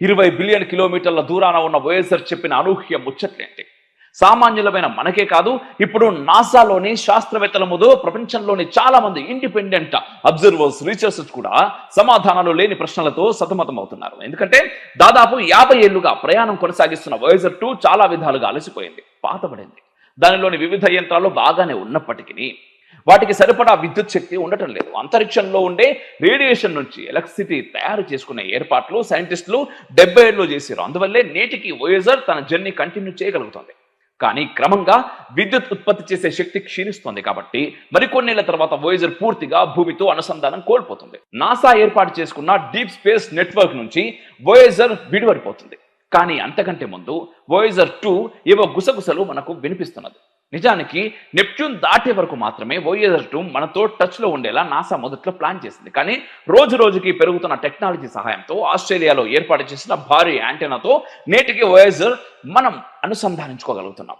ఇరవై బిలియన్ కిలోమీటర్ల దూరాన ఉన్న వోయేజర్ చెప్పిన అనూహ్య ముచ్చట్లేంటి సామాన్యులమైన మనకే కాదు ఇప్పుడు నాసాలోని శాస్త్రవేత్తల ముందు ప్రపంచంలోని చాలా మంది ఇండిపెండెంట్ అబ్జర్వర్స్ రీసెర్చర్స్ కూడా సమాధానాలు లేని ప్రశ్నలతో సతమతమవుతున్నారు. ఎందుకంటే దాదాపు యాభై ఏళ్ళుగా ప్రయాణం కొనసాగిస్తున్న వోయేజర్ టూ చాలా విధాలుగా అలసిపోయింది పాతబడింది. దానిలోని వివిధ యంత్రాలు బాగానే ఉన్నప్పటికీ వాటికి సరిపడా విద్యుత్ శక్తి ఉండటం లేదు. అంతరిక్షంలో ఉండే రేడియేషన్ నుంచి ఎలక్ట్రిసిటీ తయారు చేసుకునే ఏర్పాట్లు సైంటిస్టులు డెబ్బై ఏళ్ళలో చేశారు. అందువల్లే నేటికి వోయేజర్ తన జర్నీ కంటిన్యూ చేయగలుగుతుంది. కానీ క్రమంగా విద్యుత్ ఉత్పత్తి చేసే శక్తి క్షీణిస్తోంది కాబట్టి మరికొన్నేళ్ళ తర్వాత వోయేజర్ పూర్తిగా భూమితో అనుసంధానం కోల్పోతుంది. నాసా ఏర్పాటు చేసుకున్న డీప్ స్పేస్ నెట్వర్క్ నుంచి వోయేజర్ విడివడిపోతుంది. కానీ అంతకంటే ముందు వోయేజర్ టూ ఏవో గుసగుసలు మనకు వినిపిస్తున్నది. నిజానికి నెప్ట్యూన్ దాటే వరకు మాత్రమే వోయేజర్ టూ మనతో టచ్లో ఉండేలా నాసా మొదట్లో ప్లాన్ చేసింది. కానీ రోజు రోజుకి పెరుగుతున్న టెక్నాలజీ సహాయంతో ఆస్ట్రేలియాలో ఏర్పాటు చేసిన భారీ యాంటెనాతో నేటికి వోయేజర్ మనం అనుసంధానించుకోగలుగుతున్నాం.